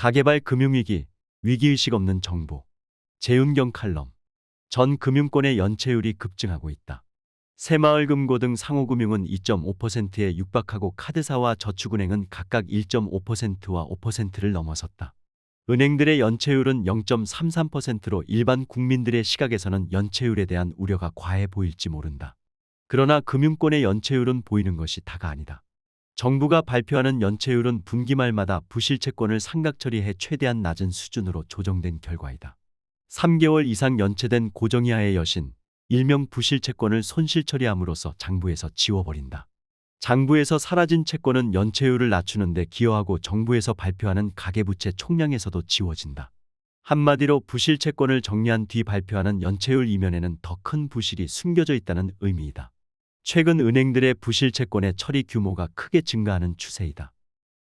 가계발 금융위기, 위기의식 없는 정부. 재윤경 칼럼. 전 금융권의 연체율이 급증하고 있다. 새마을금고 등 상호금융은 2.5%에 육박하고 카드사와 저축은행은 각각 1.5%와 5%를 넘어섰다. 은행들의 연체율은 0.33%로 일반 국민들의 시각에서는 연체율에 대한 우려가 과해 보일지 모른다. 그러나 금융권의 연체율은 보이는 것이 다가 아니다. 정부가 발표하는 연체율은 분기 말마다 부실채권을 상각 처리해 최대한 낮은 수준으로 조정된 결과이다. 3개월 이상 연체된 고정 이하의 여신, 일명 부실채권을 손실 처리함으로써 장부에서 지워버린다. 장부에서 사라진 채권은 연체율을 낮추는데 기여하고 정부에서 발표하는 가계부채 총량에서도 지워진다. 한마디로 부실채권을 정리한 뒤 발표하는 연체율 이면에는 더 큰 부실이 숨겨져 있다는 의미이다. 최근 은행들의 부실 채권의 처리 규모가 크게 증가하는 추세이다.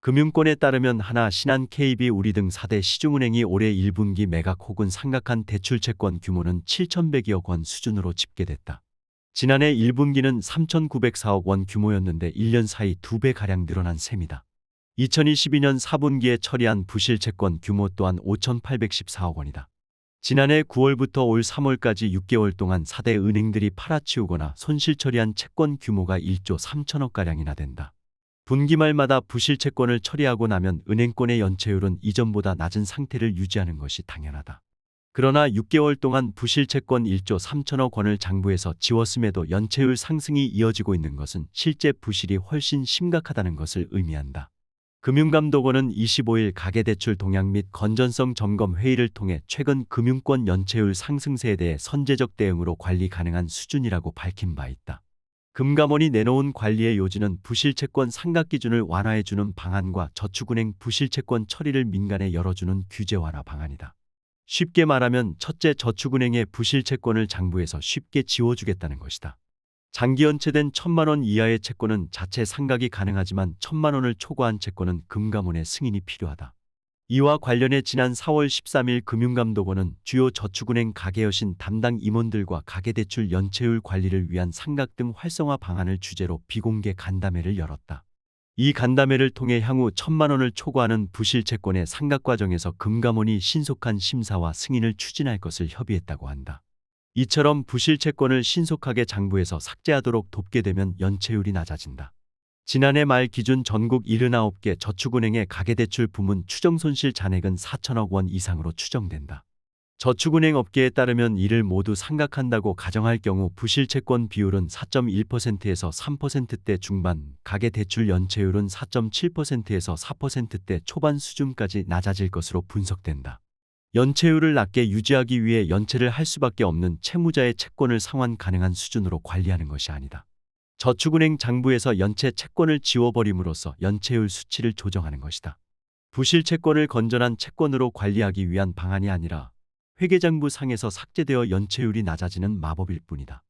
금융권에 따르면 하나, 신한, KB, 우리 등 4대 시중은행이 올해 1분기 매각 혹은 상각한 대출 채권 규모는 7,100여억 원 수준으로 집계됐다. 지난해 1분기는 3,904억 원 규모였는데 1년 사이 2배가량 늘어난 셈이다. 2022년 4분기에 처리한 부실 채권 규모 또한 5,814억 원이다. 지난해 9월부터 올 3월까지 6개월 동안 4대 은행들이 팔아치우거나 손실 처리한 채권 규모가 1조 3천억가량이나 된다. 분기 말마다 부실 채권을 처리하고 나면 은행권의 연체율은 이전보다 낮은 상태를 유지하는 것이 당연하다. 그러나 6개월 동안 부실 채권 1조 3천억 원을 장부에서 지웠음에도 연체율 상승이 이어지고 있는 것은 실제 부실이 훨씬 심각하다는 것을 의미한다. 금융감독원은 25일 가계대출 동향 및 건전성 점검 회의를 통해 최근 금융권 연체율 상승세에 대해 선제적 대응으로 관리 가능한 수준이라고 밝힌 바 있다. 금감원이 내놓은 관리의 요지는 부실채권 상각 기준을 완화해주는 방안과 저축은행 부실채권 처리를 민간에 열어주는 규제 완화 방안이다. 쉽게 말하면 첫째 저축은행의 부실채권을 장부에서 쉽게 지워주겠다는 것이다. 장기 연체된 천만 원 이하의 채권은 자체 상각이 가능하지만 천만 원을 초과한 채권은 금감원의 승인이 필요하다. 이와 관련해 지난 4월 13일 금융감독원은 주요 저축은행 가계여신 담당 임원들과 가계대출 연체율 관리를 위한 상각 등 활성화 방안을 주제로 비공개 간담회를 열었다. 이 간담회를 통해 향후 천만 원을 초과하는 부실 채권의 상각 과정에서 금감원이 신속한 심사와 승인을 추진할 것을 협의했다고 한다. 이처럼 부실 채권을 신속하게 장부에서 삭제하도록 돕게 되면 연체율이 낮아진다. 지난해 말 기준 전국 79개 저축은행의 가계대출 부문 추정 손실 잔액은 4천억 원 이상으로 추정된다. 저축은행 업계에 따르면 이를 모두 상각한다고 가정할 경우 부실 채권 비율은 4.1%에서 3%대 중반, 가계대출 연체율은 4.7%에서 4%대 초반 수준까지 낮아질 것으로 분석된다. 연체율을 낮게 유지하기 위해 연체를 할 수밖에 없는 채무자의 채권을 상환 가능한 수준으로 관리하는 것이 아니다. 저축은행 장부에서 연체 채권을 지워버림으로써 연체율 수치를 조정하는 것이다. 부실 채권을 건전한 채권으로 관리하기 위한 방안이 아니라 회계장부 상에서 삭제되어 연체율이 낮아지는 마법일 뿐이다.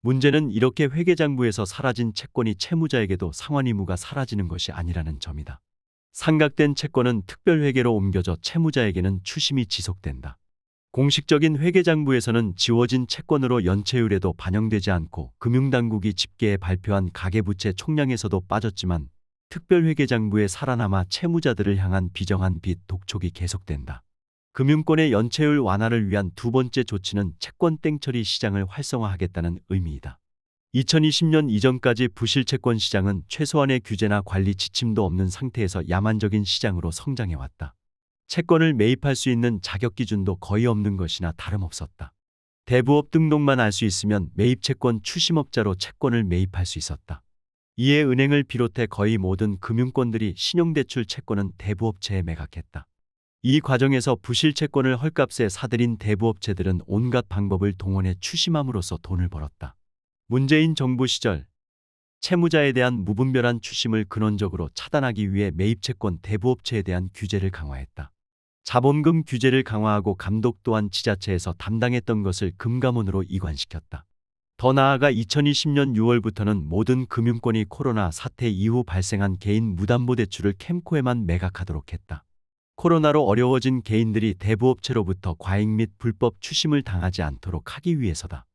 문제는 이렇게 회계장부에서 사라진 채권이 채무자에게도 상환 의무가 사라지는 것이 아니라는 점이다. 상각된 채권은 특별회계로 옮겨져 채무자에게는 추심이 지속된다. 공식적인 회계장부에서는 지워진 채권으로 연체율에도 반영되지 않고 금융당국이 집계에 발표한 가계부채 총량에서도 빠졌지만 특별회계장부에 살아남아 채무자들을 향한 비정한 빚 독촉이 계속된다. 금융권의 연체율 완화를 위한 두 번째 조치는 채권 땡처리 시장을 활성화하겠다는 의미이다. 2020년 이전까지 부실 채권 시장은 최소한의 규제나 관리 지침도 없는 상태에서 야만적인 시장으로 성장해왔다. 채권을 매입할 수 있는 자격 기준도 거의 없는 것이나 다름없었다. 대부업 등록만 알 수 있으면 매입 채권 추심업자로 채권을 매입할 수 있었다. 이에 은행을 비롯해 거의 모든 금융권들이 신용대출 채권은 대부업체에 매각했다. 이 과정에서 부실 채권을 헐값에 사들인 대부업체들은 온갖 방법을 동원해 추심함으로써 돈을 벌었다. 문재인 정부 시절 채무자에 대한 무분별한 추심을 근원적으로 차단하기 위해 매입채권 대부업체에 대한 규제를 강화했다. 자본금 규제를 강화하고 감독 또한 지자체에서 담당했던 것을 금감원으로 이관시켰다. 더 나아가 2020년 6월부터는 모든 금융권이 코로나 사태 이후 발생한 개인 무담보 대출을 캠코에만 매각하도록 했다. 코로나로 어려워진 개인들이 대부업체로부터 과잉 및 불법 추심을 당하지 않도록 하기 위해서다.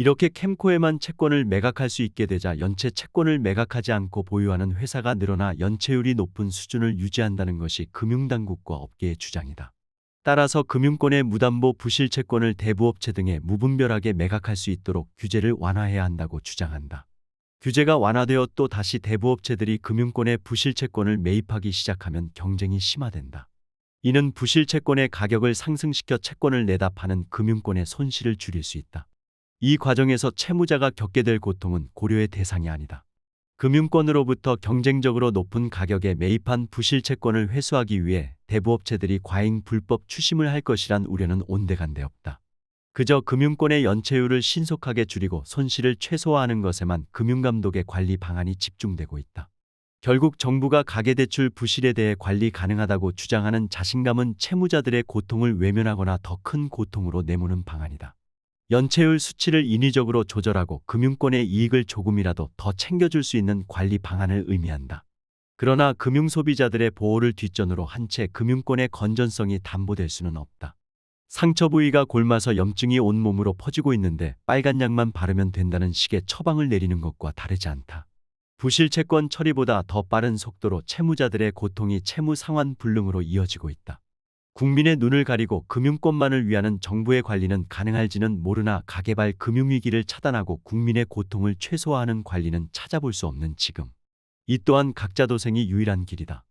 이렇게 캠코에만 채권을 매각할 수 있게 되자 연체 채권을 매각하지 않고 보유하는 회사가 늘어나 연체율이 높은 수준을 유지한다는 것이 금융당국과 업계의 주장이다. 따라서 금융권의 무담보 부실 채권을 대부업체 등에 무분별하게 매각할 수 있도록 규제를 완화해야 한다고 주장한다. 규제가 완화되어 또 다시 대부업체들이 금융권의 부실 채권을 매입하기 시작하면 경쟁이 심화된다. 이는 부실 채권의 가격을 상승시켜 채권을 내다 파는 금융권의 손실을 줄일 수 있다. 이 과정에서 채무자가 겪게 될 고통은 고려의 대상이 아니다. 금융권으로부터 경쟁적으로 높은 가격에 매입한 부실 채권을 회수하기 위해 대부업체들이 과잉 불법 추심을 할 것이란 우려는 온데간데 없다. 그저 금융권의 연체율을 신속하게 줄이고 손실을 최소화하는 것에만 금융감독의 관리 방안이 집중되고 있다. 결국 정부가 가계대출 부실에 대해 관리 가능하다고 주장하는 자신감은 채무자들의 고통을 외면하거나 더 큰 고통으로 내모는 방안이다. 연체율 수치를 인위적으로 조절하고 금융권의 이익을 조금이라도 더 챙겨줄 수 있는 관리 방안을 의미한다. 그러나 금융 소비자들의 보호를 뒷전으로 한 채 금융권의 건전성이 담보될 수는 없다. 상처 부위가 골마서 염증이 온 몸으로 퍼지고 있는데 빨간 약만 바르면 된다는 식의 처방을 내리는 것과 다르지 않다. 부실 채권 처리보다 더 빠른 속도로 채무자들의 고통이 채무 상환 불능으로 이어지고 있다. 국민의 눈을 가리고 금융권만을 위하는 정부의 관리는 가능할지는 모르나 가계발 금융위기를 차단하고 국민의 고통을 최소화하는 관리는 찾아볼 수 없는 지금. 이 또한 각자 도생이 유일한 길이다.